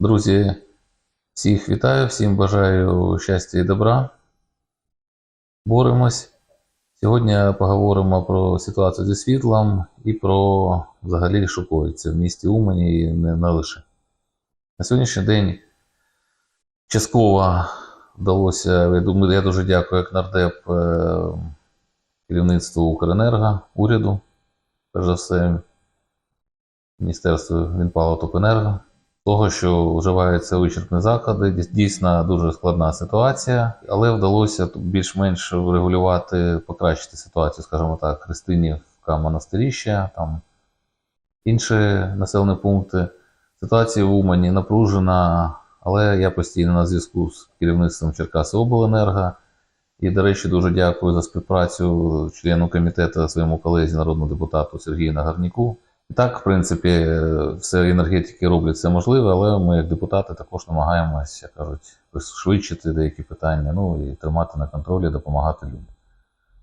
Друзі, всіх вітаю, всім бажаю щастя і добра. Боремось. Сьогодні поговоримо про ситуацію зі світлом і про взагалі що коїться в місті Умані і не, не лише. На сьогоднішній день частково вдалося, я думаю, я дуже дякую як нардеп е, керівництву Укренерго, уряду, перш за все, Міністерству Вінпала Топенерго того, що вживаються вичерпні заходи. Дій- Дійсно дуже складна ситуація, але вдалося більш-менш врегулювати, покращити ситуацію, скажімо так, Христинівка, Монастиріща, там інші населені пункти. Ситуація в Умані напружена, але я постійно на зв'язку з керівництвом Черкаси Обленерго. І, до речі, дуже дякую за співпрацю члену комітету своєму колезі, народному депутату Сергію Нагарніку. Так, в принципі, все енергетики роблять все можливе, але ми, як депутати, також намагаємося, як кажуть, пришвидшити деякі питання, ну і тримати на контролі, допомагати людям.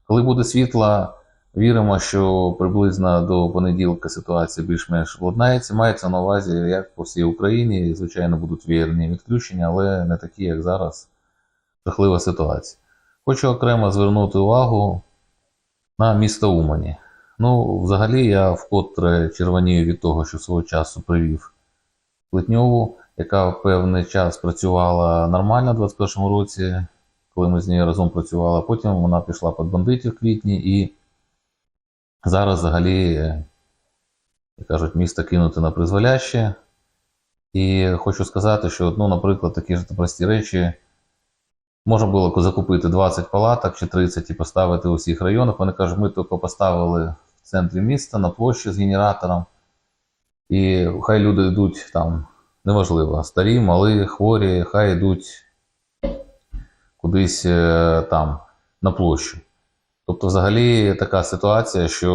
Коли буде світло, віримо, що приблизно до понеділка ситуація більш-менш владнається. Мається на увазі, як по всій Україні, звичайно, будуть вірні відключення, але не такі, як зараз. Жахлива ситуація. Хочу окремо звернути увагу на місто Умані. Ну, взагалі, я вкотре червонію від того, що свого часу привів Плетньову, яка певний час працювала нормально в 21-му році, коли ми з нею разом працювали. Потім вона пішла під бандитів в квітні і зараз взагалі, як кажуть, місто кинуте на призволяще. І хочу сказати, що, ну, наприклад, такі ж прості речі. Можна було закупити 20 палаток чи 30 і поставити у всіх районах. Вони кажуть, ми тільки поставили центрі міста на площі з генератором. І хай люди йдуть там, неважливо, старі, малі, хворі, хай йдуть кудись е, там на площу. Тобто, взагалі така ситуація, що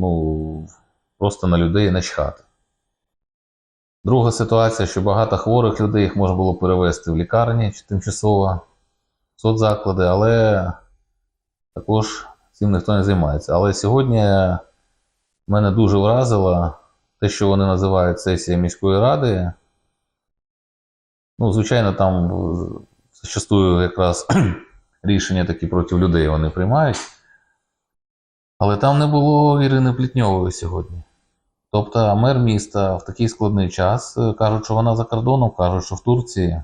ну, просто на людей начхати. Друга ситуація, що багато хворих людей їх можна було перевезти в лікарні чи тимчасово в соцзаклади, але також цим ніхто не займається. Але сьогодні мене дуже вразило те, що вони називають сесія міської ради. Ну, звичайно, там зачастую якраз рішення такі проти людей вони приймають. Але там не було Ірини Плітньової сьогодні. Тобто мер міста в такий складний час е, кажуть, що вона за кордоном, кажуть, що в Турції.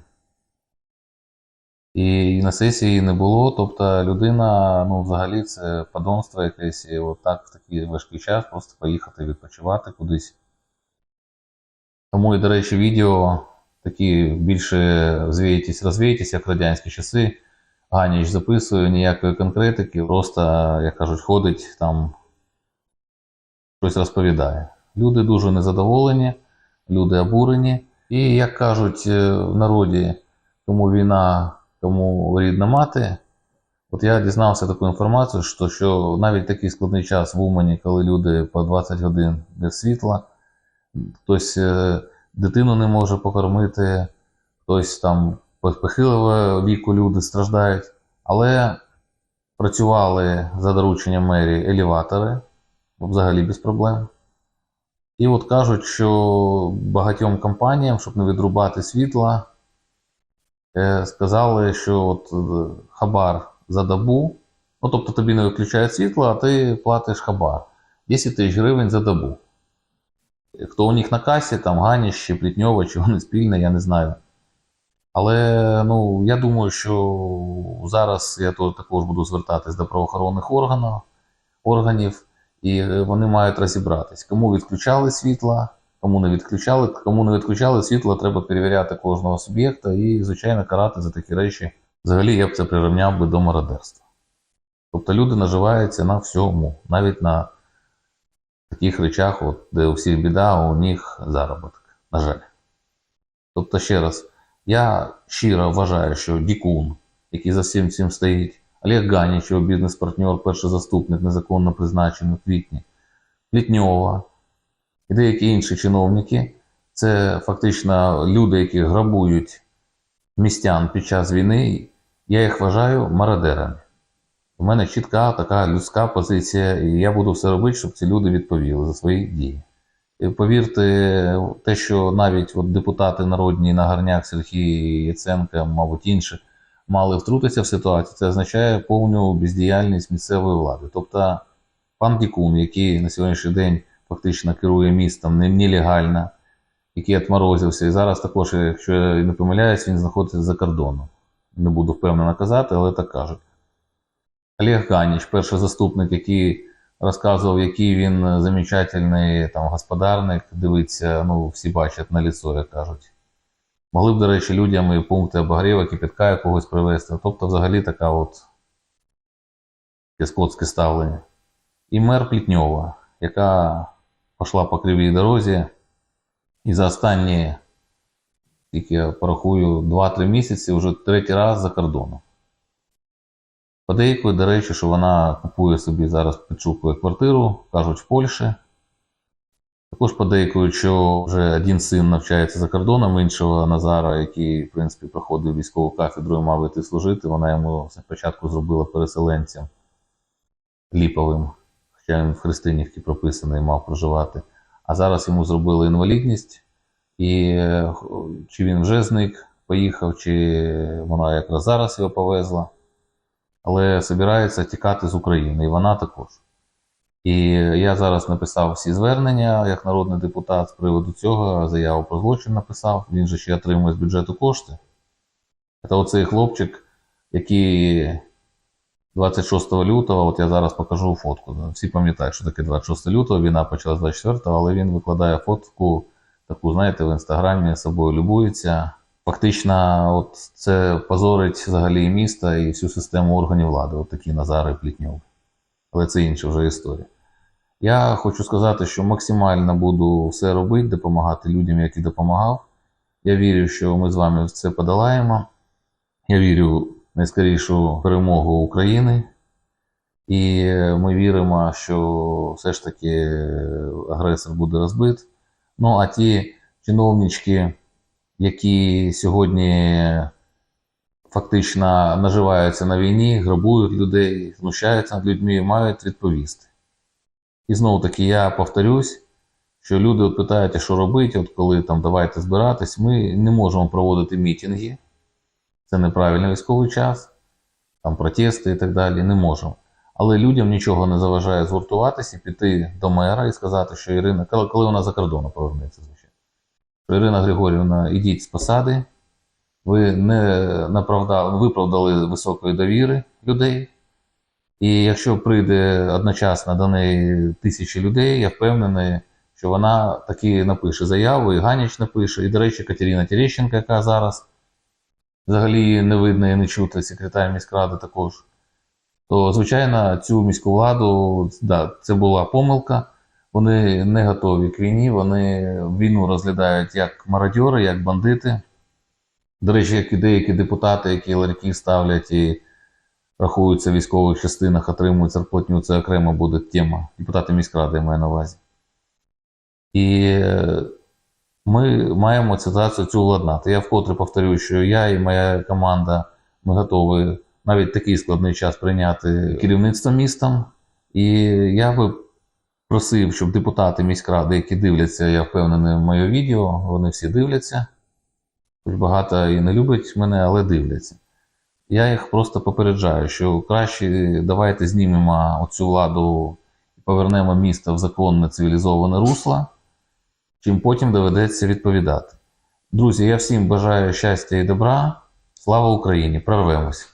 І на сесії не було. Тобто людина, ну, взагалі, це подонство якесь, і от так в такий важкий час просто поїхати відпочивати кудись. Тому і, до речі, відео такі більше звійтесь, розвійтесь, як радянські часи. Ганіч записує ніякої конкретики, просто, як кажуть, ходить там, щось розповідає. Люди дуже незадоволені, люди обурені. І, як кажуть е, в народі, кому війна, кому рідна мати. От я дізнався таку інформацію, що, що навіть такий складний час в Умані, коли люди по 20 годин без світла, хтось е, дитину не може покормити, хтось там похилого віку люди страждають, але працювали за дорученням мерії елеватори, взагалі без проблем. І от кажуть, що багатьом компаніям, щоб не відрубати світла, сказали, що от е, хабар за добу, ну тобто тобі не виключають світло, а ти платиш хабар 10 тисяч гривень за добу. Хто у них на касі, там Ганіш чи Плітньова, чи вони спільне, я не знаю. Але ну, я думаю, що зараз я також буду звертатись до правоохоронних органів, органів, і вони мають розібратись, кому відключали світла, кому не відключали, кому не відключали світло, треба перевіряти кожного суб'єкта і, звичайно, карати за такі речі. Взагалі я б це прирівняв би до мародерства. Тобто люди наживаються на всьому, навіть на таких речах, от, де у всіх біда, а у них заробіток, на жаль. Тобто, ще раз, я щиро вважаю, що Дікун, який за всім цим стоїть, Олег Ганіч, його бізнес-партнер, перший заступник, незаконно призначений в квітні, Плітньова і деякі інші чиновники, це фактично люди, які грабують містян під час війни. Я їх вважаю мародерами. У мене чітка така людська позиція, і я буду все робити, щоб ці люди відповіли за свої дії. І повірте, те, що навіть от депутати народні Нагарняк, Сергій Яценка, мабуть, інші, мали втрутитися в ситуацію, це означає повну бездіяльність місцевої влади. Тобто пан Дікун, який на сьогоднішній день фактично керує містом не- нелегально, який отморозився, і зараз також, якщо я не помиляюсь, він знаходиться за кордоном. Не буду впевнено казати, але так кажуть. Олег Ганіч, перший заступник, який розказував, який він замечательний там, господарник, дивиться, ну, всі бачать на ліцо, як кажуть. Могли б, до речі, людям і пункти обогріву, кипятка якогось привезти. Тобто, взагалі, така от скотське ставлення. І мер Плітньова, яка пішла по кривій дорозі, і за останні, тільки я порахую, 2-3 місяці вже третій раз за кордоном. Подейкує, до речі, що вона купує собі зараз підшукує квартиру, кажуть, в Польщі. Також подейкують, що вже один син навчається за кордоном, іншого Назара, який, в принципі, проходив військову кафедру і мав іти служити. Вона йому спочатку зробила переселенцем ліповим, хоча він в Христинівці прописаний мав проживати. А зараз йому зробили інвалідність, і е, чи він вже зник, поїхав, чи вона якраз зараз його повезла але збирається тікати з України, і вона також. І я зараз написав всі звернення як народний депутат з приводу цього, заяву про злочин написав. Він же ще отримує з бюджету кошти. Це оцей хлопчик, який 26 лютого, от я зараз покажу фотку. Всі пам'ятають, що таке 26 лютого, війна почалась 24, але він викладає фотку, таку, знаєте, в інстаграмі собою любується. Фактично, от це позорить взагалі і місто і всю систему органів влади, от такі Назари Плітньов. Але це інша вже історія. Я хочу сказати, що максимально буду все робити, допомагати людям, як і допомагав. Я вірю, що ми з вами це подолаємо. Я вірю найскорішу перемогу України. І ми віримо, що все ж таки агресор буде розбит. Ну а ті чиновнички які сьогодні фактично наживаються на війні, грабують людей, знущаються над людьми, мають відповісти. І знову таки я повторюсь, що люди от питають, що робити, от коли там давайте збиратись, ми не можемо проводити мітинги, це неправильний військовий час, там протести і так далі, не можемо. Але людям нічого не заважає згуртуватися, піти до мера і сказати, що Ірина, коли вона за кордону повернеться, звичайно. Ірина Григорівна, ідіть з посади. Ви не направдали, виправдали високої довіри людей. І якщо прийде одночасно до неї тисячі людей, я впевнений, що вона таки напише заяву, і Ганіч напише, і, до речі, Катерина Терещенко, яка зараз взагалі не видно і не чути, секретар міськради також. То, звичайно, цю міську владу, да, це була помилка. Вони не готові к війні, вони війну розглядають як мародьори, як бандити. До речі, як і деякі депутати, які ларьки ставлять і рахуються в військових частинах, отримують зарплатню, це окремо буде тема. Депутати міськради я маю на увазі. І е, ми маємо ситуацію цю владнати. Я вкотре повторюю, що я і моя команда ми готові навіть такий складний час прийняти керівництво містом. І я би просив, щоб депутати міськради, які дивляться, я впевнений, в моє відео, вони всі дивляться. Хоч багато і не любить мене, але дивляться. Я їх просто попереджаю, що краще давайте знімемо оцю владу і повернемо місто в законне цивілізоване русло, чим потім доведеться відповідати. Друзі, я всім бажаю щастя і добра. Слава Україні! Прорвемось!